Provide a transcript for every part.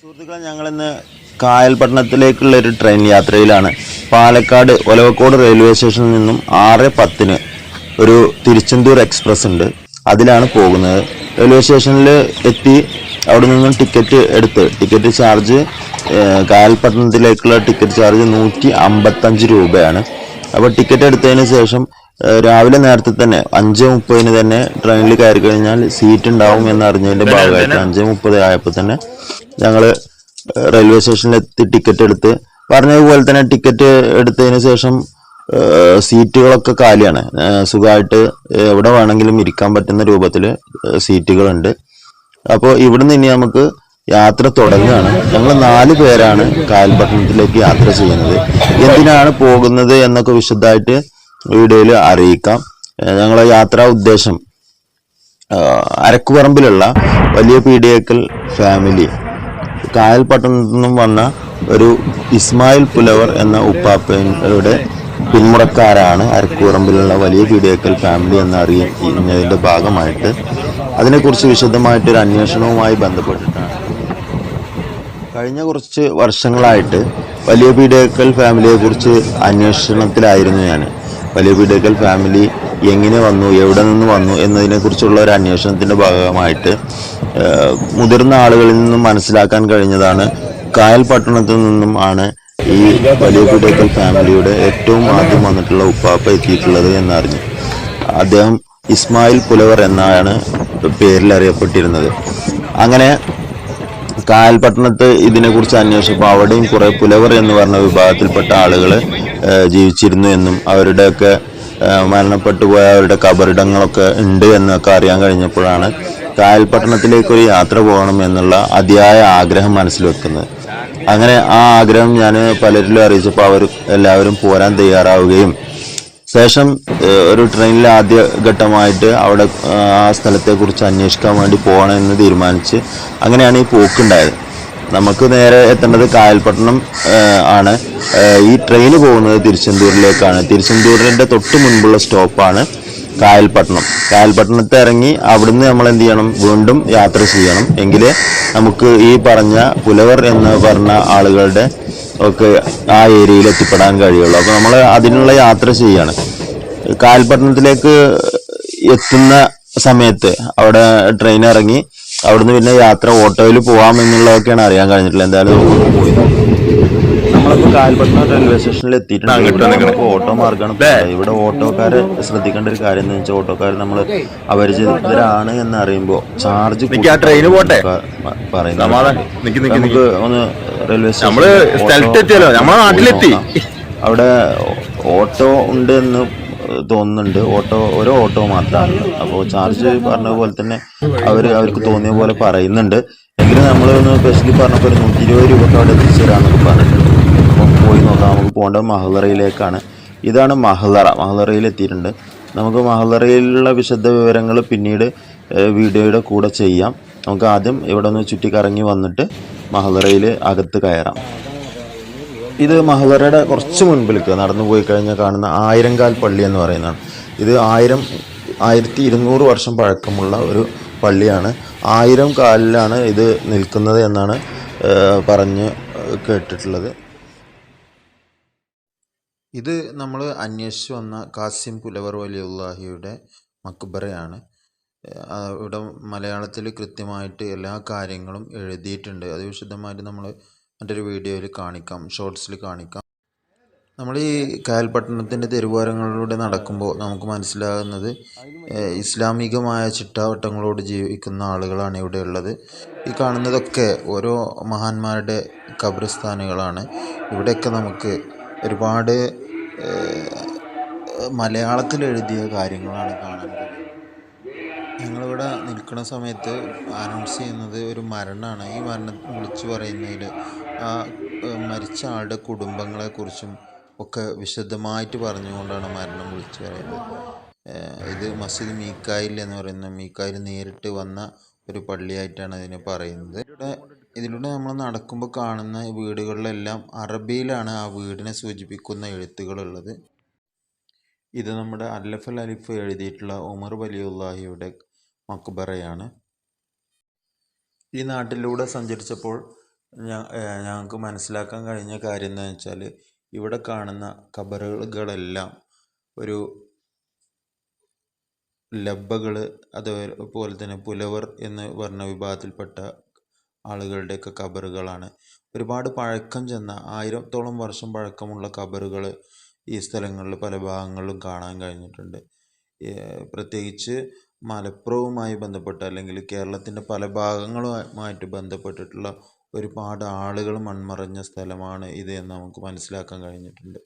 സുഹൃത്തുക്കളെ ഞങ്ങളിന്ന് കായൽപട്ടണത്തിലേക്കുള്ള ഒരു ട്രെയിൻ യാത്രയിലാണ്. പാലക്കാട് ഒലവക്കോട് റെയിൽവേ സ്റ്റേഷനിൽ നിന്നും ആറ് പത്തിന് ഒരു തിരുച്ചെന്തൂർ എക്സ്പ്രസ് ഉണ്ട്. അതിലാണ് പോകുന്നത്. റെയിൽവേ സ്റ്റേഷനിൽ എത്തി അവിടെ നിന്നും ടിക്കറ്റ് എടുത്ത് ടിക്കറ്റ് ചാർജ് കായൽപട്ടണത്തിലേക്കുള്ള ടിക്കറ്റ് ചാർജ് നൂറ്റി അമ്പത്തഞ്ച് രൂപയാണ്. അപ്പോൾ ടിക്കറ്റ് എടുത്തതിന് ശേഷം രാവിലെ നേരത്തെ തന്നെ അഞ്ച് മുപ്പതിന് തന്നെ ട്രെയിനിൽ കയറി കഴിഞ്ഞാൽ സീറ്റ് ഉണ്ടാവും എന്ന് അറിഞ്ഞതിന്റെ ഭാഗമായിട്ട് അഞ്ച് മുപ്പത് ആയപ്പോൾ തന്നെ ഞങ്ങൾ റെയിൽവേ സ്റ്റേഷനിലെത്തി ടിക്കറ്റ് എടുത്ത് പറഞ്ഞതുപോലെ തന്നെ ടിക്കറ്റ് എടുത്തതിന് ശേഷം സീറ്റുകളൊക്കെ കാലിയാണ്. സുഖമായിട്ട് എവിടെ വേണമെങ്കിലും ഇരിക്കാൻ പറ്റുന്ന രൂപത്തിൽ സീറ്റുകളുണ്ട് അപ്പോൾ ഇവിടുന്ന് ഇനി നമുക്ക് യാത്ര തുടങ്ങുകയാണ്. ഞങ്ങൾ നാല് പേരാണ് കാൽപട്ടണത്തിലേക്ക് യാത്ര ചെയ്യുന്നത്. എന്തിനാണ് പോകുന്നത് എന്നൊക്കെ വിശദമായിട്ട് വീഡിയോയിൽ അറിയിക്കാം. ഞങ്ങളുടെ ഞങ്ങളെ യാത്രാ ഉദ്ദേശം അരക്കുപറമ്പിലുള്ള വലിയ പീഡിയക്കൽ ഫാമിലി കായൽപട്ടണത്തു നിന്നും വന്ന ഒരു ഇസ്മായിൽ പുലവർ എന്ന ഉപ്പാപ്പയുടെ പിന്മുറക്കാരാണ് അരക്കുപറമ്പിലുള്ള വലിയ പീഡിയക്കൽ ഫാമിലി എന്ന് അറിയുന്നതിന്റെ ഭാഗമായിട്ട് അതിനെക്കുറിച്ച് വിശദമായിട്ട് ഒരു അന്വേഷണവുമായി ബന്ധപ്പെട്ടിട്ടാണ്. കഴിഞ്ഞ കുറച്ച് വർഷങ്ങളായിട്ട് വലിയ പീഡിയക്കൽ ഫാമിലിയെ കുറിച്ച് അന്വേഷണത്തിലായിരുന്നു ഞാൻ വലിയ പീഡിയക്കൽ ഫാമിലി എങ്ങനെ വന്നു എവിടെ നിന്ന് വന്നു എന്നതിനെ കുറിച്ചുള്ള ഒരു അന്വേഷണത്തിന്റെ ഭാഗമായിട്ട് മുതിർന്ന ആളുകളിൽ നിന്നും മനസ്സിലാക്കാൻ കഴിഞ്ഞതാണ് കായൽ പട്ടണത്തിൽ നിന്നും ആണ് ഈ വലിയ പീഡിയക്കൽ ഫാമിലിയുടെ ഏറ്റവും ആദ്യം വന്നിട്ടുള്ള ഉപ്പാപ്പ എത്തിയിട്ടുള്ളത് എന്നറിഞ്ഞു. അദ്ദേഹം ഇസ്മായിൽ പുലവർ എന്നാണ് പേരിൽ അറിയപ്പെട്ടിരുന്നത് അങ്ങനെ കായൽപട്ടണത്ത് ഇതിനെക്കുറിച്ച് അന്വേഷിച്ചപ്പോൾ അവിടെയും കുറെ പുലവർ എന്ന് പറഞ്ഞ വിഭാഗത്തിൽപ്പെട്ട ആളുകൾ ജീവിച്ചിരുന്നു എന്നും അവരുടെയൊക്കെ മരണപ്പെട്ടു പോയ അവരുടെ കബറിടങ്ങളൊക്കെ ഉണ്ട് എന്നൊക്കെ അറിയാൻ കഴിഞ്ഞപ്പോഴാണ് കായൽപട്ടണത്തിലേക്ക് ഒരു യാത്ര പോകണം എന്നുള്ള അതിയായ ആഗ്രഹം മനസ്സിൽ വെക്കുന്നത്. അങ്ങനെ ആ ആഗ്രഹം ഞാൻ പലരിലും അറിയിച്ചപ്പോൾ അവർ എല്ലാവരും പോരാൻ തയ്യാറാവുകയും ശേഷം ഒരു ട്രെയിനിൽ ആദ്യ ഘട്ടമായിട്ട് അവിടെ ആ, സ്ഥലത്തെക്കുറിച്ച് അന്വേഷിക്കാൻ വേണ്ടി പോകണമെന്ന് തീരുമാനിച്ച് അങ്ങനെയാണ് ഈ പോക്കുണ്ടായത്. നമുക്ക് നേരെ എത്തേണ്ടത് കായൽപട്ടണം ആണ്. ഈ ട്രെയിൻ പോകുന്നത് തിരുച്ചെന്തൂരിലേക്കാണ്. തിരുച്ചെന്തൂരിന്റെ തൊട്ട് മുൻപുള്ള സ്റ്റോപ്പാണ് കായൽപട്ടണം. കായൽപട്ടണത്തെ ഇറങ്ങി അവിടുന്ന് നമ്മൾ എന്ത് ചെയ്യണം? വീണ്ടും യാത്ര ചെയ്യണം. എങ്കിലേ നമുക്ക് ഈ പറഞ്ഞ പുലവർ എന്ന് പറഞ്ഞ ആളുകളുടെ ഒക്കെ ആ ഏരിയയിൽ എത്തിപ്പെടാൻ കഴിയുള്ളൂ. അപ്പോൾ നമ്മൾ അതിനുള്ള യാത്ര ചെയ്യാണ്. കായൽപട്ടണത്തിലേക്ക് എത്തുന്ന സമയത്ത് അവിടെ ട്രെയിൻ ഇറങ്ങി അവിടുന്ന് പിന്നെ യാത്ര ഓട്ടോയിൽ പോവാമെന്നുള്ളതൊക്കെയാണ് അറിയാൻ കഴിഞ്ഞിട്ടുള്ളത് എന്തായാലും നമുക്ക് പോയി നമ്മളിപ്പോൾ കാൽപട്ടണ റെയിൽവേ സ്റ്റേഷനിൽ എത്തിയിട്ടുണ്ട് ഇവിടെ നമുക്ക് ഓട്ടോ പോകുന്നത്. ഇവിടെ ഓട്ടോക്കാരെ ശ്രദ്ധിക്കേണ്ട ഒരു കാര്യം എന്ന് വെച്ചാൽ ഓട്ടോക്കാർ നമ്മൾ അപരിചിതരാണ് എന്ന് അറിയുമ്പോൾ ചാർജ് ആ പോട്ടെ. പറയുന്നത് നമുക്ക് ഒന്ന് റെയിൽവേ സ്റ്റേഷൻ. നമ്മളെ നാട്ടിലെത്തി. അവിടെ ഓട്ടോ ഉണ്ട് എന്ന് തോന്നുന്നുണ്ട്. ഓട്ടോ ഒരു ഓട്ടോ മാത്രമാണ്. അപ്പോൾ ചാർജ് പറഞ്ഞ പോലെ തന്നെ അവർ അവർക്ക് തോന്നിയ പോലെ പറയുന്നുണ്ട്. എങ്കിലും നമ്മൾ ഒന്ന് സ്പെഷ്യലി പറഞ്ഞപ്പോൾ ഒരു നൂറ്റി ഇരുപത് രൂപക്ക് അവിടെ എത്തിച്ചു തരാമെന്നൊക്കെ പറഞ്ഞിട്ടുണ്ട്. അപ്പം പോയി നോക്കാം. നമുക്ക് പോകേണ്ടത് മഹലറയിലേക്കാണ്. ഇതാണ് മഹലറ. മഹലറയിൽ എത്തിയിട്ടുണ്ട്. നമുക്ക് മഹലറയിലുള്ള വിശദ വിവരങ്ങൾ പിന്നീട് വീഡിയോയുടെ കൂടെ ചെയ്യാം. നമുക്ക് ആദ്യം ഇവിടെ ഒന്ന് ചുറ്റിക്കറങ്ങി വന്നിട്ട് മഹലറയിൽ അകത്ത് കയറാം. ഇത് മഹദറയുടെ കുറച്ച് മുൻപിലേക്ക് നടന്നു പോയി കഴിഞ്ഞാൽ കാണുന്ന ആയിരങ്കാൽ പള്ളി എന്ന് പറയുന്നതാണ്. ഇത് ആയിരം ആയിരത്തി ഇരുന്നൂറ് വർഷം പഴക്കമുള്ള ഒരു പള്ളിയാണ്. ആയിരം കാലിലാണ് ഇത് നിൽക്കുന്നത് എന്നാണ് പറഞ്ഞ് കേട്ടിട്ടുള്ളത്. ഇത് നമ്മൾ അന്വേഷിച്ച് വന്ന കാസിം പുലവർ വലിയുള്ളാഹിയുടെ മക്ബറയാണ്. ഇവിടെ മലയാളത്തിൽ കൃത്യമായിട്ട് എല്ലാ കാര്യങ്ങളും എഴുതിയിട്ടുണ്ട്. അത് വിശദമായിട്ട് നമ്മൾ മറ്റൊരു വീഡിയോയിൽ കാണിക്കാം ഷോർട്സിൽ കാണിക്കാം. നമ്മൾ ഈ കായൽപട്ടണത്തിന്റെ തെരുവോരങ്ങളിലൂടെ നടക്കുമ്പോൾ നമുക്ക് മനസ്സിലാകുന്നത് ഇസ്ലാമികമായ ചിട്ടാവട്ടങ്ങളോട് ജീവിക്കുന്ന ആളുകളാണ് ഇവിടെ ഉള്ളത് ഈ കാണുന്നതൊക്കെ ഓരോ മഹാന്മാരുടെ ഖബർസ്ഥാനുകളാണ് ഇവിടെയൊക്കെ നമുക്ക് ഒരുപാട് മലയാളത്തിൽ എഴുതിയ കാര്യങ്ങളാണ് കാണാൻ ഞങ്ങളിവിടെ നിൽക്കുന്ന സമയത്ത് അനൗൺസ് ചെയ്യുന്നത് ഒരു മരണമാണ്. ഈ മരണം വിളിച്ചു പറയുന്നതിൽ ആ മരിച്ച ആളുടെ കുടുംബങ്ങളെക്കുറിച്ചും ഒക്കെ വിശദമായിട്ട് പറഞ്ഞുകൊണ്ടാണ് മരണം വിളിച്ചു പറയുന്നത്. ഇത് മസ്ജിദ് മീക്കായിൽ എന്ന് പറയുന്ന മീക്കായിൽ നേരിട്ട് വന്ന ഒരു പള്ളിയായിട്ടാണ് ഇതിനെ പറയുന്നത്. ഇവിടെ ഇതിലൂടെ നമ്മൾ നടക്കുമ്പോൾ കാണുന്ന വീടുകളിലെല്ലാം അറബിയിലാണ് ആ വീടിനെ സൂചിപ്പിക്കുന്ന എഴുത്തുകളുള്ളത്. ഇത് നമ്മുടെ അല്ലഫൽ അലിഫ് എഴുതിയിട്ടുള്ള ഉമർ വലിയുല്ലാഹിയുടെ മക്ബറയാണ്. ഈ നാട്ടിലൂടെ സഞ്ചരിച്ചപ്പോൾ ഞങ്ങൾക്ക് മനസ്സിലാക്കാൻ കഴിഞ്ഞ കാര്യം എന്താണെന്ന് വെച്ചാൽ ഇവിടെ കാണുന്ന കബറുകളെല്ലാം ഒരു ലബ്ബകൾ അതുപോലെ തന്നെ പുലവർ എന്ന് പറഞ്ഞ വിഭാഗത്തിൽപ്പെട്ട ആളുകളുടെയൊക്കെ കബറുകളാണ്. ഒരുപാട് പഴക്കം ചെന്ന ആയിരത്തോളം വർഷം പഴക്കമുള്ള കബറുകൾ ഈ സ്ഥലങ്ങളിൽ പല ഭാഗങ്ങളിലും കാണാൻ കഴിഞ്ഞിട്ടുണ്ട്. പ്രത്യേകിച്ച് മലപ്പുറവുമായി ബന്ധപ്പെട്ട് അല്ലെങ്കിൽ കേരളത്തിന്റെ പല ഭാഗങ്ങളുമായിട്ട് ബന്ധപ്പെട്ടിട്ടുള്ള ഒരുപാട് ആളുകൾ മൺമറഞ്ഞ സ്ഥലമാണ് ഇത് എന്ന് നമുക്ക് മനസ്സിലാക്കാൻ കഴിഞ്ഞിട്ടുണ്ട്.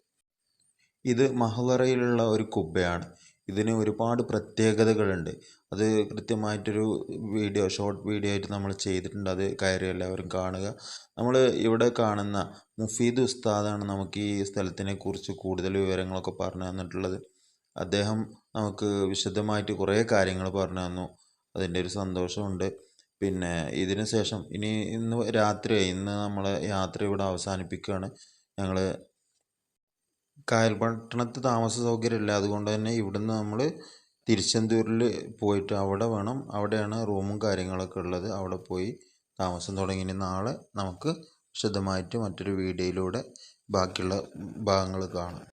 ഇത് മഹ്ലറയിലുള്ള ഒരു കുബ്ബയാണ്. ഇതിന് ഒരുപാട് പ്രത്യേകതകളുണ്ട്. അത് കൃത്യമായിട്ടൊരു വീഡിയോ ഷോർട്ട് വീഡിയോ ആയിട്ട് നമ്മൾ ചെയ്തിട്ടുണ്ട്. അത് കയറി എല്ലാവരും കാണുക. നമ്മൾ ഇവിടെ കാണുന്ന മുഫീദ് ഉസ്താദാണ് നമുക്ക് ഈ സ്ഥലത്തിനെ കുറിച്ച് കൂടുതൽ വിവരങ്ങളൊക്കെ പറഞ്ഞു തന്നിട്ടുള്ളത്. അദ്ദേഹം നമുക്ക് വിശദമായിട്ട് കുറേ കാര്യങ്ങൾ പറഞ്ഞു തന്നു. അതിന്റെ ഒരു സന്തോഷമുണ്ട്. പിന്നെ ഇതിന് ശേഷം ഇനി ഇന്ന് രാത്രിയായി. ഇന്ന് നമ്മൾ യാത്ര ഇവിടെ അവസാനിപ്പിക്കുകയാണ്. ഞങ്ങൾ കായൽപട്ടണത്ത് താമസ സൗകര്യമില്ല. അതുകൊണ്ട് തന്നെ ഇവിടുന്ന് നമ്മൾ തിരുച്ചെന്തൂരിൽ പോയിട്ട് അവിടെ വേണം. അവിടെയാണ് റൂമും കാര്യങ്ങളൊക്കെ ഉള്ളത്. അവിടെ പോയി താമസം തുടങ്ങി. നാളെ നമുക്ക് വിശദമായിട്ട് മറ്റൊരു വീഡിയോയിലൂടെ ബാക്കിയുള്ള ഭാഗങ്ങൾ കാണാം.